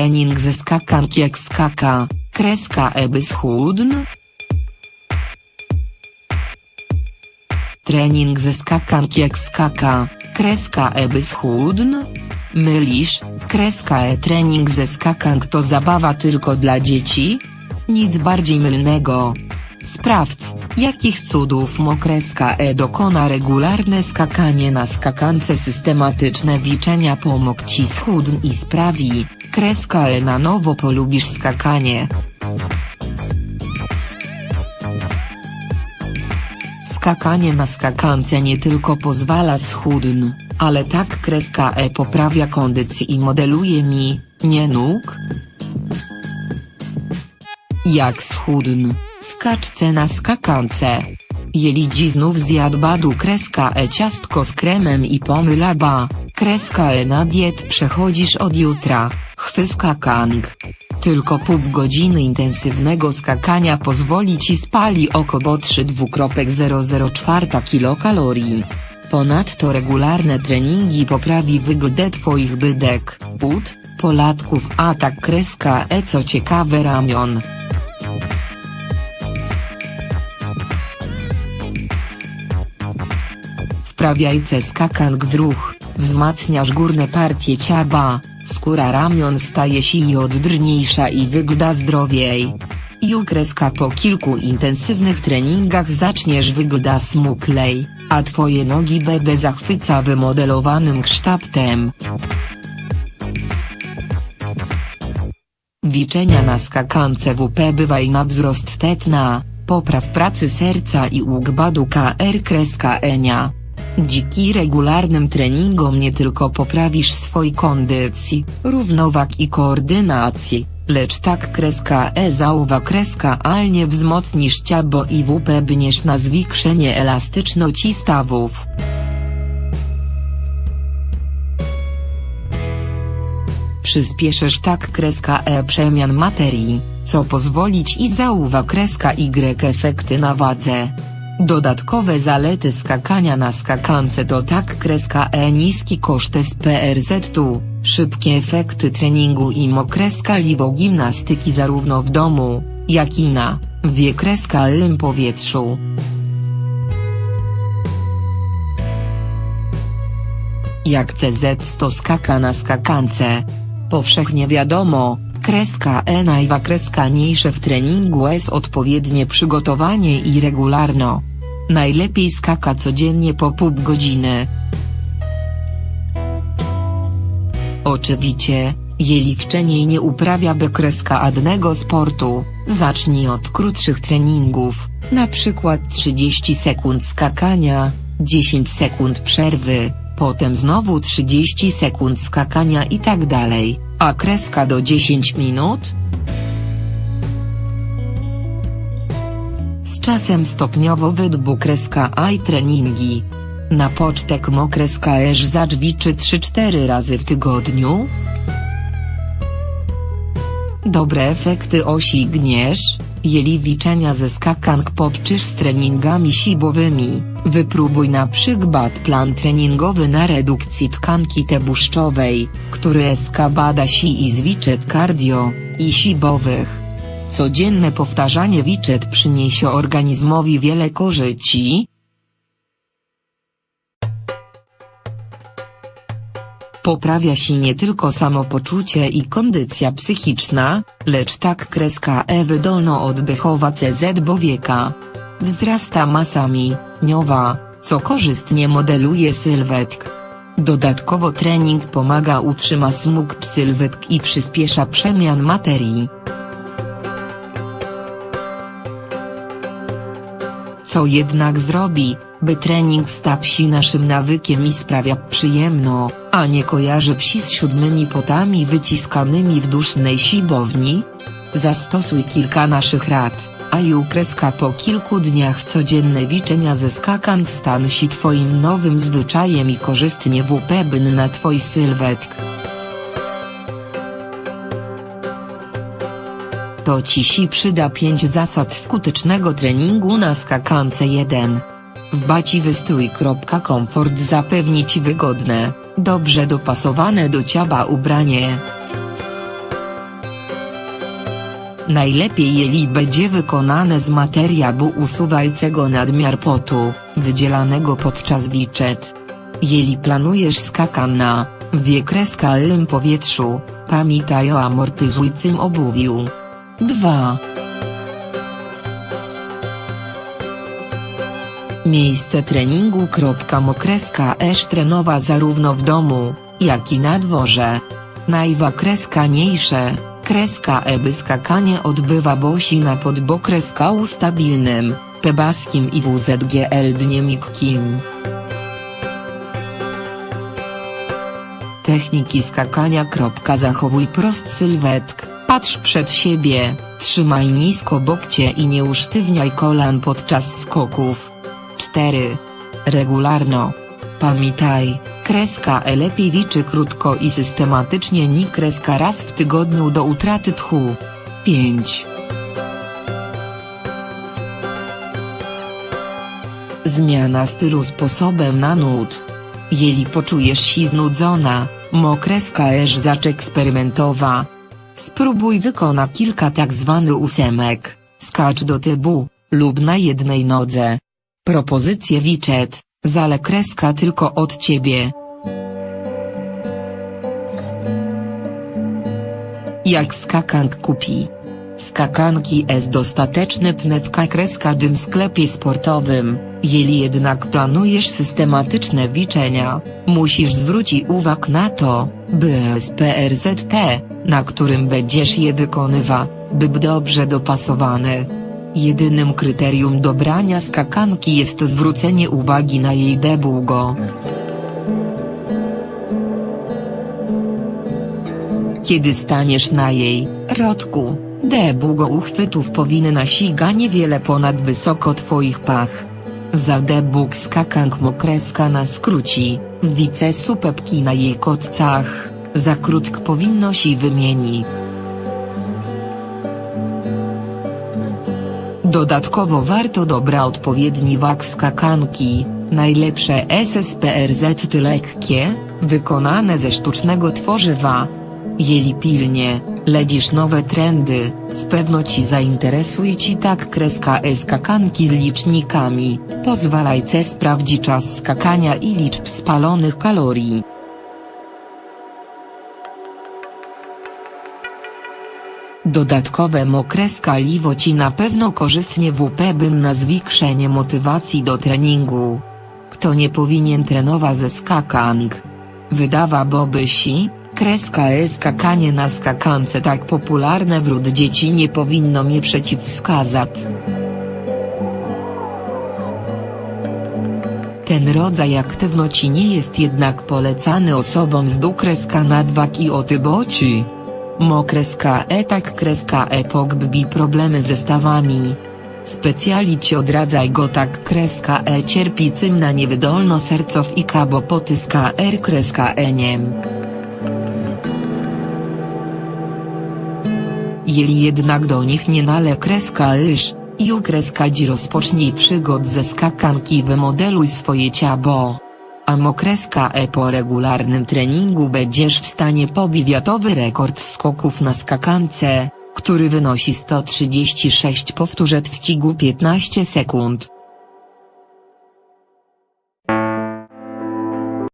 Trening ze skakanki jak skaka, kreska eby schudn? Trening ze skakanki jak skaka, kreska eby schudn? Mylisz, kreska e trening ze skakank to zabawa tylko dla dzieci? Nic bardziej mylnego. Sprawdź, jakich cudów mokreska e dokona regularne skakanie na skakance systematyczne wiczenia pomógł ci schudn i sprawi, kreska e na nowo polubisz skakanie. Skakanie na skakance nie tylko pozwala schudn, ale tak kreska e poprawia kondycję i modeluje mi, nie nóg? Jak schudn, skaczce na skakance. Jelidzi znów zjadł badu kreska e ciastko z kremem i pomyla ba, kreska e na diet przechodzisz od jutra, chwy skakang. Tylko pół godziny intensywnego skakania pozwoli ci spali około 3,004 kilokalorii. Ponadto regularne treningi poprawi wygląd twoich bydek, ud, polatków a tak kreska e co ciekawe ramion. Wprawiajce skakang w ruch, wzmacniasz górne partie ciała, skóra ramion staje się i oddrniejsza i wygląda zdrowiej. Ju kreska po kilku intensywnych treningach zaczniesz wygląda smuklej, a twoje nogi będą zachwyca wymodelowanym kształtem. Wiczenia na skakance WP bywaj na wzrost tetna, popraw pracy serca i ugbadu KR kreska enia. Dziki regularnym treningom nie tylko poprawisz swoj kondycji, równowag i koordynacji, lecz tak kreska e zauwa kreska alnie wzmocnisz ciało i WP bniesz na zwiększenie elastyczności stawów. Przyspieszysz tak kreska E przemian materii, co pozwolić i zauwa kreska Y efekty na wadze. Dodatkowe zalety skakania na skakance to tak kreska E niski koszt SPRZ tu, szybkie efekty treningu i mokreska liwo gimnastyki zarówno w domu, jak i na, wie kreska lym powietrzu. Jak CZ to skaka na skakance. Powszechnie wiadomo, kreska E najwa kreska w treningu jest odpowiednie przygotowanie i regularno. Najlepiej skaka codziennie po pół godziny. Oczywiście, jeżeli wcześniej nie uprawia by kreska adnego sportu, zacznij od krótszych treningów, na przykład 30 sekund skakania, 10 sekund przerwy, potem znowu 30 sekund skakania i tak dalej, a kreska do 10 minut? Z czasem stopniowo wydbu kreska i treningi. Na pocztek mokreska eż zaćwiczy 3-4 razy w tygodniu? Dobre efekty osiągniesz, jeżeli wiczenia ze skakank popczysz z treningami siłowymi, wypróbuj na przykład plan treningowy na redukcji tkanki tłuszczowej, który SK bada si i zwiczet cardio, i sibowych. Codzienne powtarzanie wiczet przyniesie organizmowi wiele korzyści, Poprawia się nie tylko samopoczucie i kondycja psychiczna, lecz tak kreska E wydolno-oddechowa CZ bowieka. Wzrasta masa mięśniowa, co korzystnie modeluje sylwetk. Dodatkowo trening pomaga utrzyma smug sylwetk i przyspiesza przemian materii. Co jednak zrobi, by trening stał naszym nawykiem i sprawia przyjemno, a nie kojarzy psi z siódmymi potami wyciskanymi w dusznej siłowni? Zastosuj kilka naszych rad, a ju kreska po kilku dniach codzienne wiczenia ze skakan stan się twoim nowym zwyczajem i korzystnie WP byn na twój sylwetk. To ci przyda 5 zasad skutecznego treningu na skakance 1. Wbaci wystrój. Komfort zapewni ci wygodne, dobrze dopasowane do ciała ubranie. Najlepiej jeli będzie wykonane z materiału usuwającego nadmiar potu, wydzielanego podczas wiczet. Jeli planujesz skakan na wiekreskalnym powietrzu, pamiętaj o amortyzującym obuwiu. 2. Miejsce treningu. Mokreska esz trenowa zarówno w domu, jak i na dworze. Najwa kreska niejsze, kreska eby skakanie odbywa bosi na podbokreska ustabilnym, pebaskim i WZGL dnie mikkim. Techniki skakania. Zachowuj prost sylwetk, patrz przed siebie, trzymaj nisko bokcie i nie usztywniaj kolan podczas skoków. 4. Regularno. Pamiętaj, kreska E lepiej liczy krótko i systematycznie ni kreska raz w tygodniu do utraty tchu. 5. Zmiana stylu sposobem na nut. Jeli poczujesz się znudzona, mokreska esz zacz eksperymentowa. Spróbuj wykona kilka tak zwany ósemek, skacz do tybu, lub na jednej nodze. Propozycje wiczet, zale kreska tylko od ciebie. Jak skakank kupi? Skakanki jest dostateczny pnetka kreska dym sklepie sportowym, jeli jednak planujesz systematyczne wiczenia, musisz zwrócić uwagę na to, by SPRZT, na którym będziesz je wykonywa, był dobrze dopasowany. Jedynym kryterium dobrania skakanki jest zwrócenie uwagi na jej długo. Kiedy staniesz na jej rodku, długo uchwytów powinna siga niewiele ponad wysoko twoich pach. Za debug skakank mokreska na skróci, wice supepki na jej kotcach, za krótk powinno się wymieni. Dodatkowo warto dobra odpowiedni wak skakanki, najlepsze SSPRZ ty lekkie, wykonane ze sztucznego tworzywa. Jeli pilnie, ledzisz nowe trendy, z pewno ci zainteresuje ci tak kreska e-skakanki z licznikami, pozwalajce sprawdzi czas skakania i liczb spalonych kalorii. Dodatkowe mokre skaliwo ci na pewno korzystnie WP bym na zwiększenie motywacji do treningu. Kto nie powinien trenować ze skakang? Wydawałoby się, kreska e skakanie na skakance tak popularne wśród dzieci nie powinno mnie przeciwwskazać. Ten rodzaj aktywności nie jest jednak polecany osobom z dukreska nadwagi otyboci. Mokreska e tak kreska e pogbi problemy ze stawami. Specjalici odradzaj go tak kreska e cierpi cym na niewydolno sercow i kabo potyska r kreska e niem. Jeli jednak do nich nie nale kreska iż, ju kreska dzi rozpocznij przygod ze skakanki wymodeluj swoje ciabo. A e po regularnym treningu będziesz w stanie pobić wiatowy rekord skoków na skakance, który wynosi 136 powtórzeń w cigu 15 sekund.